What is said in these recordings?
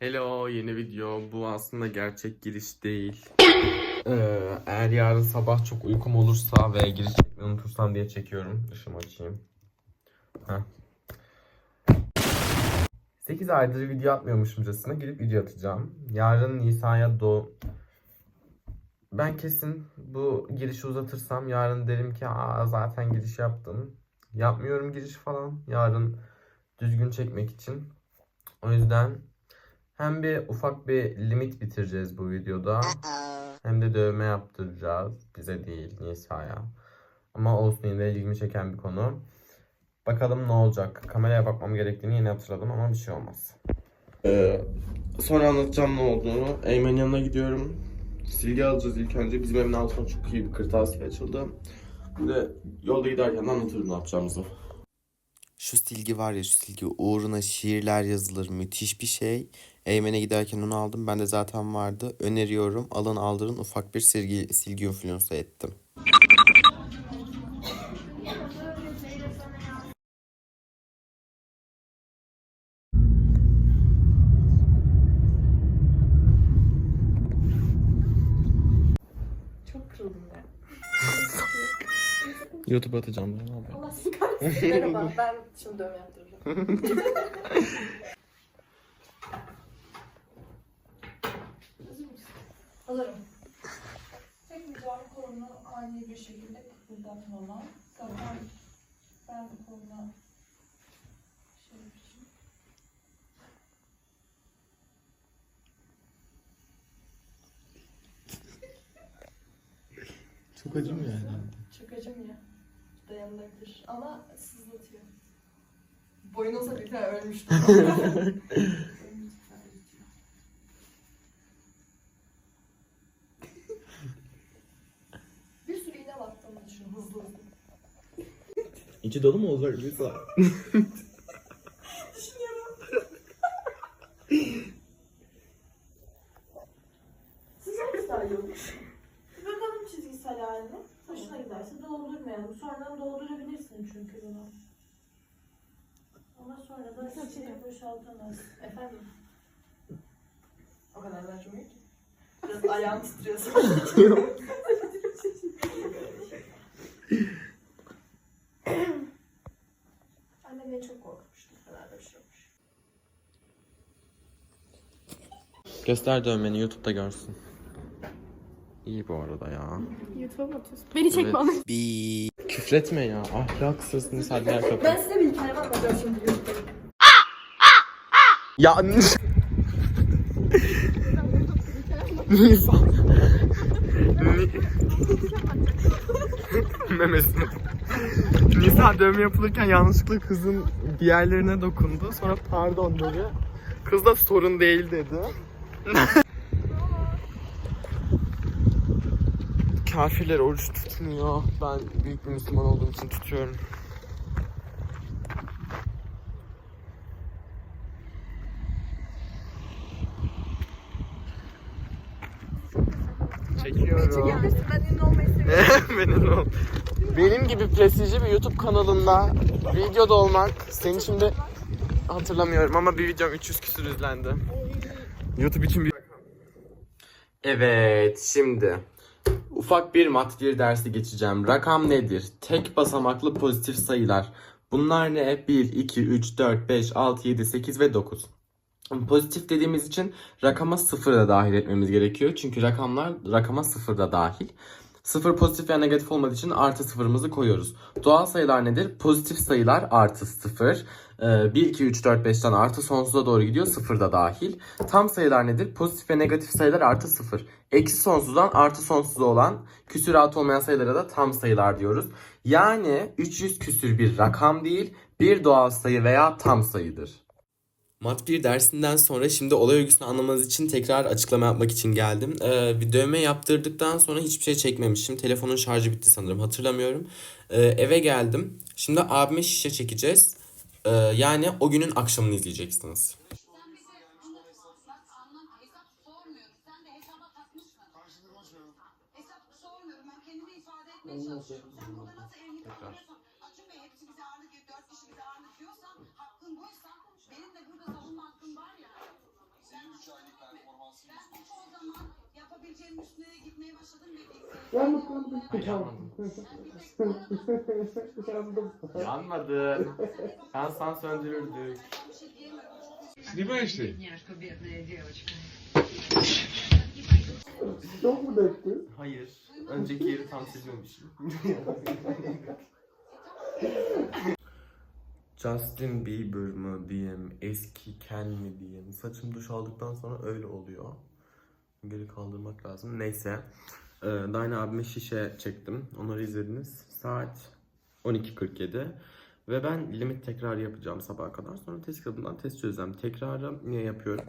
Hello yeni video. Bu aslında gerçek giriş değil. Ee, eğer yarın sabah çok uykum olursa ve giriş çekmeyi unutursam diye çekiyorum. Işığımı açayım. Heh. 8 aydır video atmıyormuşumcasına girip video atacağım. Yarın Nisa'ya doğum... Ben kesin bu girişi uzatırsam yarın derim ki Aa, zaten giriş yaptım. Yapmıyorum giriş falan. Yarın düzgün çekmek için. O yüzden hem bir ufak bir limit bitireceğiz bu videoda. Hem de dövme yaptıracağız. Bize değil Nisa'ya. Ama olsun yine de ilgimi çeken bir konu. Bakalım ne olacak. Kameraya bakmam gerektiğini yeni hatırladım ama bir şey olmaz. Ee, sonra anlatacağım ne olduğunu. Eymen yanına gidiyorum. Silgi alacağız ilk önce. Bizim evin altına çok iyi bir kırtasiye açıldı. Bir de yolda giderken de anlatırım ne yapacağımızı. Şu silgi var ya şu silgi uğruna şiirler yazılır müthiş bir şey. Eymen'e giderken onu aldım. Ben de zaten vardı. Öneriyorum. Alın aldırın ufak bir silgi, silgi influencer ettim. Çok kırıldım ya. YouTube atacağım ben abi. Allah. Merhaba ben şimdi dövme yaptıracağım. Hazırım. Tek ricam kolunu ani bir şekilde kıpırdatmama. Zaten ben koluna şey yapacağım. Çok acımıyor herhalde. Dayanılabilir ama sızlatıyor. Boyun olsa bir tane ölmüştüm. bir sürü iğne battığımı düşün hızlı hızlı. İçi dolu mu olacak Lisa? Siz hangisi daha iyi olur? Bir bakalım çizgisel haline. Hoşuna giderse doldurmayalım. Sonradan doldurabilirsin çünkü bunu. Ama sonra da silip boşaltamazsın. Efendim? O kadar da acımıyor ki. Biraz ayağım titriyor sanki. Annem beni çok korkutmuştu. Bu kadar da bir şey yokmuş. Göster dövmeni YouTube'da görsün. İyi bu arada ya. YouTube'a mı atıyorsun? Beni çekme ama. Bir Küfretme ya. Ahlaksız Nisa diğer kapı. Ben size bir hikaye anlatacağım şimdi YouTube'da. Ya Nisa. Memesine. Nisa dövme yapılırken yanlışlıkla kızın bir yerlerine dokundu. Sonra pardon dedi. Kız da sorun değil dedi. Kafirler oruç tutmuyor. Ben büyük bir Müslüman olduğum için tutuyorum. Çekiyorum. Benim ol. Benim gibi prestijli bir YouTube kanalında videoda olmak seni şimdi hatırlamıyorum ama bir videom 300 küsür izlendi. YouTube için bir Evet, şimdi ufak bir mat bir dersi geçeceğim. Rakam nedir? Tek basamaklı pozitif sayılar. Bunlar ne? 1, 2, 3, 4, 5, 6, 7, 8 ve 9. Pozitif dediğimiz için rakama 0 da dahil etmemiz gerekiyor. Çünkü rakamlar rakama 0 da dahil. 0 pozitif veya negatif olmadığı için artı sıfırımızı koyuyoruz. Doğal sayılar nedir? Pozitif sayılar artı 0. 1, 2, 3, 4, 5'ten artı sonsuza doğru gidiyor. 0 da dahil. Tam sayılar nedir? Pozitif ve negatif sayılar artı 0. Eksi sonsuzdan artı sonsuza olan küsuratı olmayan sayılara da tam sayılar diyoruz. Yani 300 küsür bir rakam değil, bir doğal sayı veya tam sayıdır. Mat 1 dersinden sonra şimdi olay örgüsünü anlamanız için tekrar açıklama yapmak için geldim. Ee, bir dövme yaptırdıktan sonra hiçbir şey çekmemişim. Telefonun şarjı bitti sanırım hatırlamıyorum. Ee, eve geldim. Şimdi abime şişe çekeceğiz. Ee, yani o günün akşamını izleyeceksiniz. yapmaya çalışıyorum. Sen burada nasıl evlilik alıyorsan, Acun Bey hepsi bize ağırlık, yap- dört kişi bize ağırlık diyorsan, hakkın buysa benim de burada savunma hakkım var ya. Senin 3 aylık performansın Ben o zaman yapabileceğim üstüne gitmeye başladım ve Ben mutlandım. Yanmadım. Yandım. Yanmadın. Yansan söndürürdük. Не понимаешь ты? Няшка, бедная девочка. Çok mu döktün? Hayır. Önceki yeri tam silmemişim. Justin Bieber mı diyeyim, eski Ken mi diyeyim. Saçım duş aldıktan sonra öyle oluyor. Geri kaldırmak lazım. Neyse. Ee, Dayna abime şişe çektim. Onları izlediniz. Saat 12.47. Ve ben limit tekrar yapacağım sabaha kadar. Sonra test kitabından test çözeceğim. Tekrarı niye yapıyorum?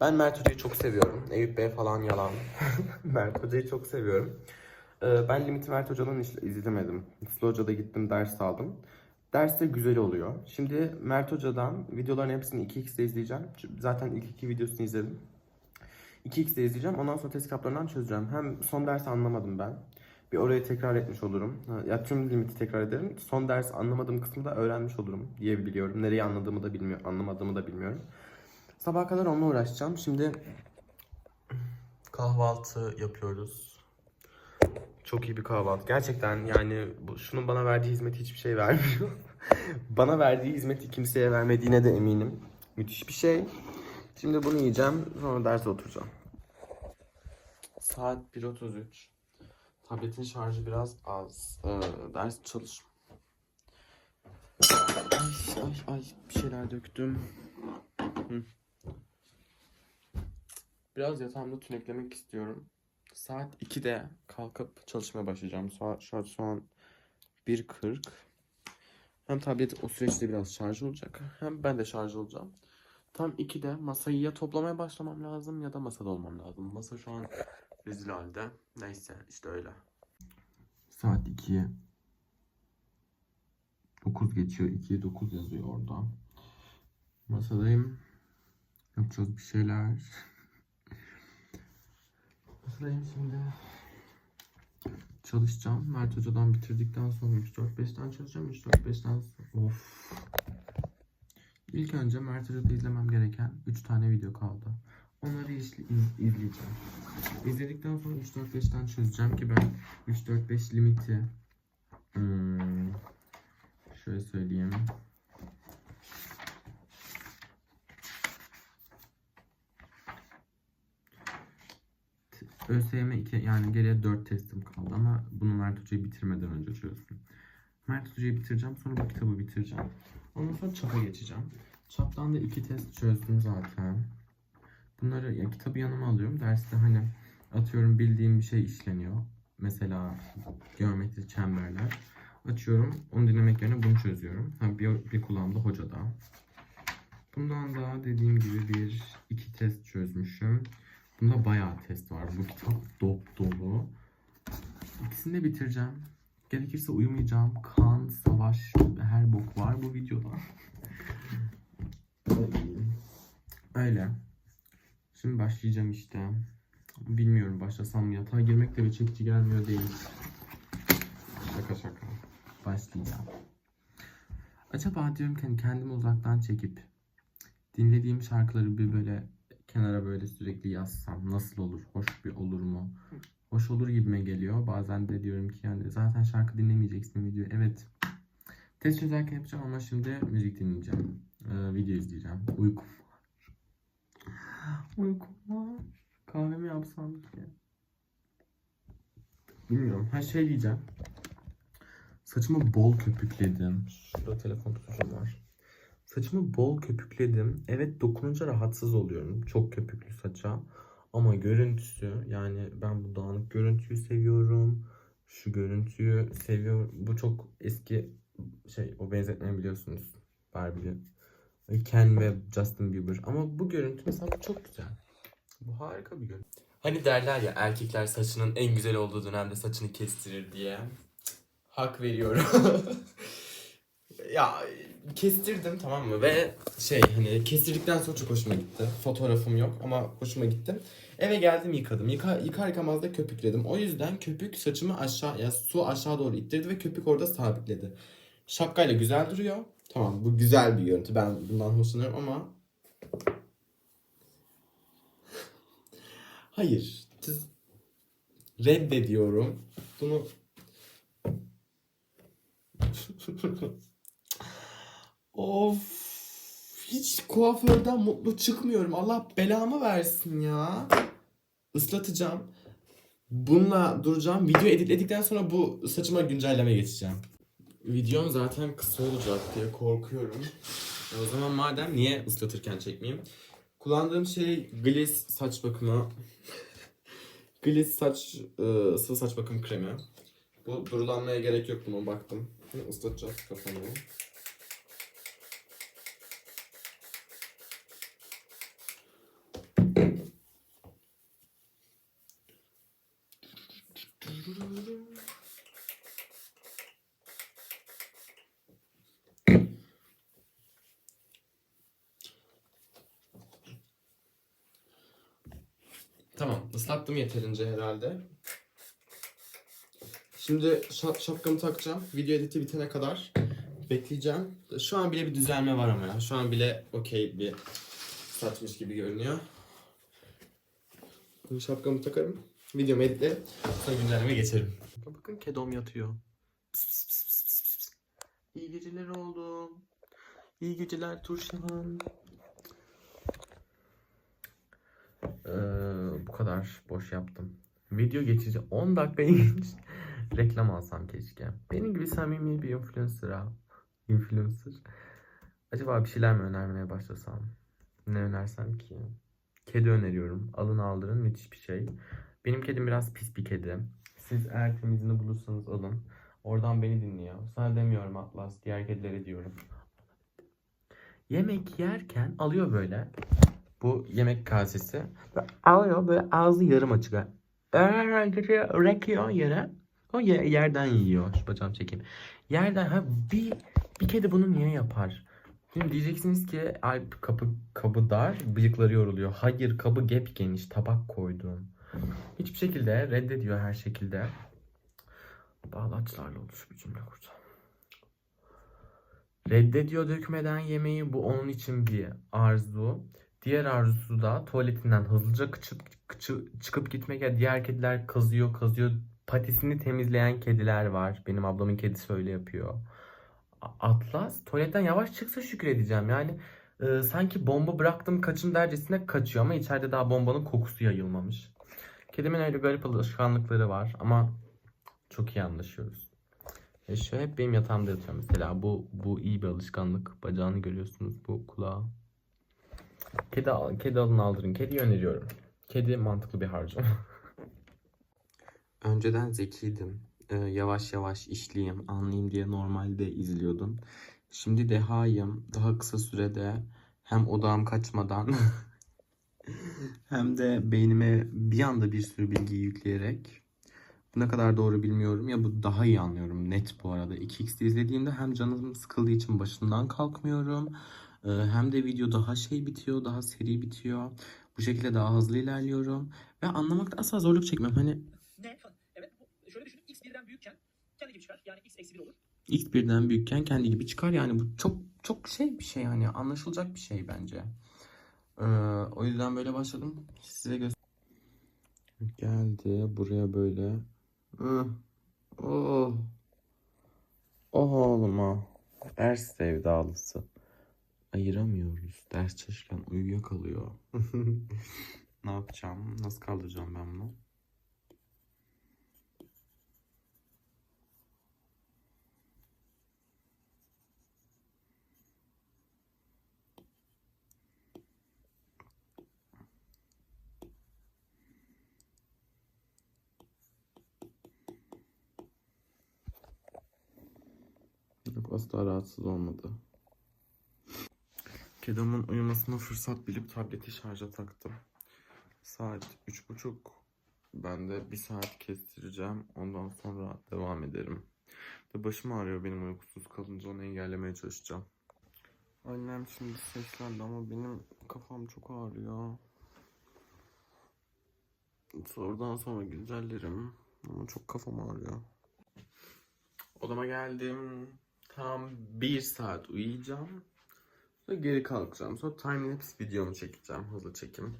Ben Mert Hoca'yı çok seviyorum. Eyüp Bey falan yalan. Mert Hoca'yı çok seviyorum. Ee, ben limiti Mert Hoca'dan izlemedim. Sıla Hoca'da gittim ders aldım. Ders de güzel oluyor. Şimdi Mert Hoca'dan videoların hepsini 2x'de izleyeceğim. Zaten ilk iki videosunu izledim. 2x'de izleyeceğim. Ondan sonra test kitaplarından çözeceğim. Hem son dersi anlamadım ben. Bir orayı tekrar etmiş olurum. Ya tüm limiti tekrar ederim. Son ders anlamadığım kısmı da öğrenmiş olurum diye biliyorum. Nereyi anladığımı da bilmiyorum, anlamadığımı da bilmiyorum. Sabaha kadar onunla uğraşacağım. Şimdi kahvaltı yapıyoruz. Çok iyi bir kahvaltı. Gerçekten yani bu, şunun bana verdiği hizmeti hiçbir şey vermiyor. bana verdiği hizmeti kimseye vermediğine de eminim. Müthiş bir şey. Şimdi bunu yiyeceğim. Sonra derse oturacağım. Saat 1.33. Tabletin şarjı biraz az. Ee, ders çalış. Ay ay ay bir şeyler döktüm. Hı. Biraz yatağımda tüneklemek istiyorum. Saat 2'de kalkıp çalışmaya başlayacağım. Şu an, şu an 1.40. Hem tablet o süreçte biraz şarj olacak. Hem ben de şarj olacağım. Tam 2'de masayı ya toplamaya başlamam lazım ya da masada olmam lazım. Masa şu an rezil halde. Neyse işte öyle. Saat 2'ye 9 geçiyor. 2'ye 9 yazıyor orada. Masadayım. Yapacağız bir şeyler. Masadayım şimdi. Çalışacağım. Mert Hoca'dan bitirdikten sonra 3 4 5'ten çalışacağım. 3 4 5'ten sonra... Of. İlk önce Mert Hoca'da izlemem gereken 3 tane video kaldı. Onları iz- izleyeceğim. İzledikten sonra 3 4 5'ten çözeceğim ki ben 3 4 5 limiti hmm, şöyle söyleyeyim. ÖSYM 2 yani geriye 4 testim kaldı ama bunu Mert Hoca'yı bitirmeden önce çözsün. Mert Hoca'yı bitireceğim sonra bu kitabı bitireceğim. Ondan sonra çapa geçeceğim. Çaptan da 2 test çözdüm zaten. Bunları ya kitabı yanıma alıyorum. Derste hani atıyorum bildiğim bir şey işleniyor. Mesela geometri çemberler. Açıyorum. Onu dinlemek yerine bunu çözüyorum. Ha, bir, bir kulağımda hocada. Bundan da dediğim gibi bir iki test çözmüşüm. Bunda bayağı test var. Bu kitap dop dolu. İkisini de bitireceğim. Gerekirse uyumayacağım. Kan, savaş, her bok var bu videoda. Öyle. Şimdi başlayacağım işte. Bilmiyorum başlasam mı? Yatağa girmek de bir çekici gelmiyor değil. Şaka şaka. Başlayacağım. Acaba diyorum ki hani kendimi uzaktan çekip dinlediğim şarkıları bir böyle kenara böyle sürekli yazsam nasıl olur? Hoş bir olur mu? Hoş olur gibime geliyor. Bazen de diyorum ki yani zaten şarkı dinlemeyeceksin video. Evet. Test çözerken yapacağım ama şimdi müzik dinleyeceğim. Ee, video izleyeceğim. Uykum var. Uykum var. Kahvemi yapsam ki. Bilmiyorum. Ha şey diyeceğim. Saçımı bol köpükledim. Şurada telefon tutucum var. Saçımı bol köpükledim. Evet dokununca rahatsız oluyorum. Çok köpüklü saça. Ama görüntüsü yani ben bu dağınık görüntüyü seviyorum. Şu görüntüyü seviyorum. Bu çok eski şey o benzetmeyi biliyorsunuz. Barbie. Ken ve Justin Bieber. Ama bu görüntü mesela çok güzel. Bu harika bir görüntü. Hani derler ya erkekler saçının en güzel olduğu dönemde saçını kestirir diye. Hak veriyorum. ya kestirdim tamam mı ve şey hani kestirdikten sonra çok hoşuma gitti. Fotoğrafım yok ama hoşuma gitti. Eve geldim yıkadım. Yıka, yıkar yıkamaz da köpükledim. O yüzden köpük saçımı aşağı ya su aşağı doğru ittirdi ve köpük orada sabitledi. Şapkayla güzel duruyor. Tamam bu güzel bir görüntü. Ben bundan hoşlanıyorum ama Hayır. Siz Reddediyorum. Bunu Of. Hiç kuaförden mutlu çıkmıyorum. Allah belamı versin ya. Islatacağım. Bununla duracağım. Video editledikten sonra bu saçıma güncelleme geçeceğim. Videom zaten kısa olacak diye korkuyorum. E o zaman madem niye ıslatırken çekmeyeyim? Kullandığım şey Gliss saç bakımı. Gliss saç, e, sıvı saç bakım kremi. Bu durulanmaya gerek yok buna baktım. Şimdi kafamı. Tamam, ıslattım yeterince herhalde. Şimdi şap- şapkamı takacağım. Video editi bitene kadar bekleyeceğim. Şu an bile bir düzelme var ama ya. Şu an bile okey bir saçmış gibi görünüyor. Şimdi şapkamı takarım. Videomu editle. Sonra güncelleme geçerim. Bakın kedom yatıyor. Pıs pıs pıs pıs pıs pıs. İyi geceler oldu. İyi geceler Turşan. Ee, bu kadar boş yaptım. Video geçici 10 dakika geç. Reklam alsam keşke. Benim gibi samimi bir influencer'a. Influencer. Acaba bir şeyler mi önermeye başlasam? Ne önersem ki? Kedi öneriyorum. Alın aldırın müthiş bir şey. Benim kedim biraz pis bir kedi. Siz eğer temizini bulursanız alın. Oradan beni dinliyor. Sana demiyorum Atlas. Diğer kedilere diyorum. Yemek yerken alıyor böyle. Bu yemek kasesi. Alıyor böyle ağzı yarım açık. Rekiyor yere. O ye- yerden yiyor. Şu bacağım çekeyim. Yerden ha bir bir kedi bunu niye yapar? Şimdi diyeceksiniz ki ay kapı kabı dar, bıyıkları yoruluyor. Hayır kabı gep geniş, tabak koydum. Hiçbir şekilde reddediyor her şekilde. Bağlaçlarla oluşu bir cümle kuracağım. Reddediyor dökmeden yemeği bu onun için bir arzu. Diğer arzusu da tuvaletinden hızlıca çıkıp, çıkıp gitmek ya diğer kediler kazıyor kazıyor patisini temizleyen kediler var. Benim ablamın kedisi öyle yapıyor. Atlas tuvaletten yavaş çıksa şükür edeceğim. Yani e, sanki bomba bıraktım kaçın dercesine kaçıyor ama içeride daha bombanın kokusu yayılmamış. Kedimin öyle garip alışkanlıkları var ama çok iyi anlaşıyoruz. E şu hep benim yatağımda yatıyor mesela. Bu bu iyi bir alışkanlık. Bacağını görüyorsunuz bu kulağı. Kedi, al- kedi alın aldırın. Kedi öneriyorum. Kedi mantıklı bir harcama. Önceden zekiydim. Ee, yavaş yavaş işleyeyim, anlayayım diye normalde izliyordum. Şimdi dehayım. Daha kısa sürede hem odağım kaçmadan hem de beynime bir anda bir sürü bilgiyi yükleyerek ne kadar doğru bilmiyorum ya bu daha iyi anlıyorum net bu arada. 2x'de izlediğimde hem canım sıkıldığı için başından kalkmıyorum. Ee, Hem de video daha şey bitiyor, daha seri bitiyor. Bu şekilde daha hızlı ilerliyorum. Ve anlamakta asla zorluk çekmiyorum. Hani Ne? Evet. Şöyle düşünün. X birden büyükken kendi gibi çıkar. Yani X eksi 1 olur. ilk birden büyükken kendi gibi çıkar. Yani bu çok çok şey bir şey hani anlaşılacak bir şey bence. Ee, o yüzden böyle başladım. Size göster. Geldi buraya böyle. Hı. Oh. Oh oğluma. Ders sevdalısı. Ayıramıyoruz. Ders çalışırken uyuyakalıyor. ne yapacağım? Nasıl kaldıracağım ben bunu? Yok asla rahatsız olmadı. Kedimin uyumasına fırsat bilip tableti şarja taktım. Saat üç buçuk. Ben de bir saat kestireceğim. Ondan sonra devam ederim. Ve başım ağrıyor benim uykusuz kalınca onu engellemeye çalışacağım. Annem şimdi seslendi ama benim kafam çok ağrıyor. Sorudan sonra güncellerim. Ama çok kafam ağrıyor. Odama geldim. Tam bir saat uyuyacağım. Sonra geri kalkacağım. Sonra time lapse videomu çekeceğim. Hızlı çekim.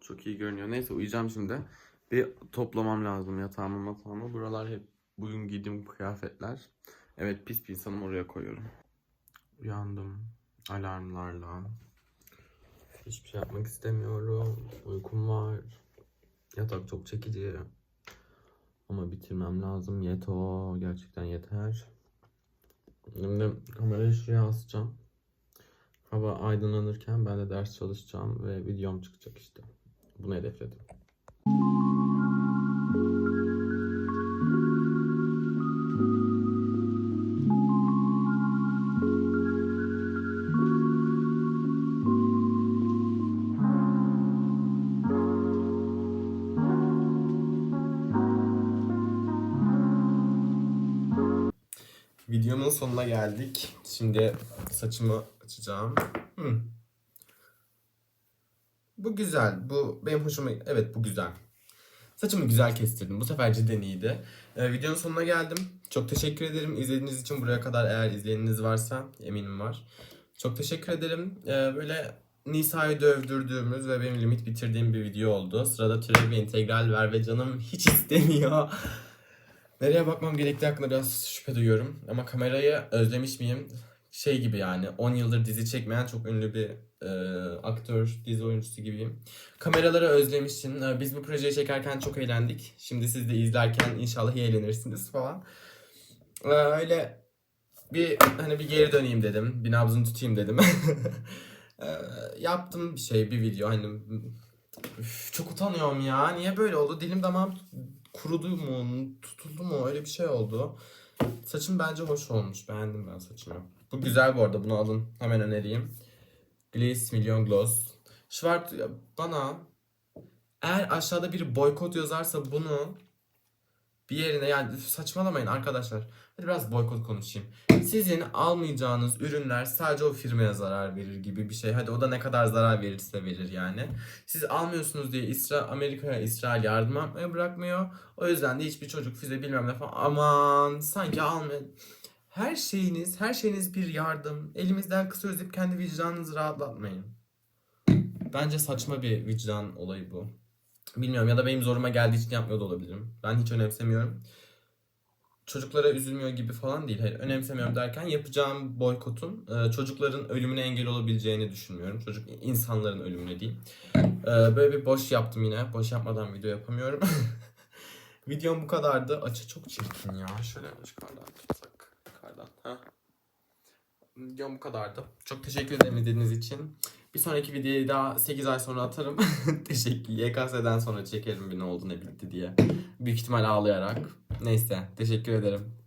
Çok iyi görünüyor. Neyse uyuyacağım şimdi. Bir toplamam lazım yatağımı matağımı. Buralar hep bugün giydiğim kıyafetler. Evet pis bir insanım oraya koyuyorum. Uyandım alarmlarla. Hiçbir şey yapmak istemiyorum. Uykum var. Yatak çok çekici. Ama bitirmem lazım. Yeto. Gerçekten yeter. Şimdi kamerayı şuraya asacağım. Hava aydınlanırken ben de ders çalışacağım ve videom çıkacak işte. Bunu hedefledim. Videomun sonuna geldik. Şimdi saçımı açacağım. Hmm. Bu güzel. Bu benim hoşuma... Evet bu güzel. Saçımı güzel kestirdim. Bu sefer cidden iyiydi. Ee, videonun sonuna geldim. Çok teşekkür ederim izlediğiniz için buraya kadar eğer izleyeniniz varsa eminim var. Çok teşekkür ederim. Ee, böyle Nisa'yı dövdürdüğümüz ve benim limit bitirdiğim bir video oldu. Sırada türev integral ver ve canım hiç istemiyor. Nereye bakmam gerektiği hakkında biraz şüphe duyuyorum. Ama kamerayı özlemiş miyim? Şey gibi yani 10 yıldır dizi çekmeyen çok ünlü bir e, aktör, dizi oyuncusu gibiyim. Kameraları özlemişim. E, Biz bu projeyi çekerken çok eğlendik. Şimdi siz de izlerken inşallah iyi eğlenirsiniz falan. E, Öyle bir hani bir geri döneyim dedim. Bir nabzını tutayım dedim. E, Yaptım bir şey, bir video hani Üf, çok utanıyorum ya. Niye böyle oldu? Dilim damağım kurudu mu, tutuldu mu? Öyle bir şey oldu. Saçım bence hoş olmuş. Beğendim ben saçımı. Bu güzel bu arada. Bunu alın. Hemen önereyim. Gliss Million Gloss. Schwarz bana eğer aşağıda bir boykot yazarsa bunu bir yerine yani saçmalamayın arkadaşlar. Hadi biraz boykot konuşayım. Sizin almayacağınız ürünler sadece o firmaya zarar verir gibi bir şey. Hadi o da ne kadar zarar verirse verir yani. Siz almıyorsunuz diye İsra Amerika'ya İsrail yardım yapmaya bırakmıyor. O yüzden de hiçbir çocuk füze bilmem ne falan aman sanki almıyor. Her şeyiniz, her şeyiniz bir yardım. Elimizden kısıyoruz deyip kendi vicdanınızı rahatlatmayın. Bence saçma bir vicdan olayı bu. Bilmiyorum ya da benim zoruma geldiği için yapmıyor da olabilirim. Ben hiç önemsemiyorum. Çocuklara üzülmüyor gibi falan değil. Hayır, önemsemiyorum derken yapacağım boykotun e, çocukların ölümüne engel olabileceğini düşünmüyorum. Çocuk insanların ölümüne değil. E, böyle bir boş yaptım yine. Boş yapmadan video yapamıyorum. Videom bu kadardı. Açı çok çirkin ya. Şöyle yukarıdan tutsak. Yukarıdan. Heh. Videom bu kadardı. Çok teşekkür ederim izlediğiniz için. Bir sonraki videoyu daha 8 ay sonra atarım. teşekkür. YKS'den sonra çekerim bir ne oldu ne bitti diye. Büyük ihtimal ağlayarak. Neyse. Teşekkür ederim.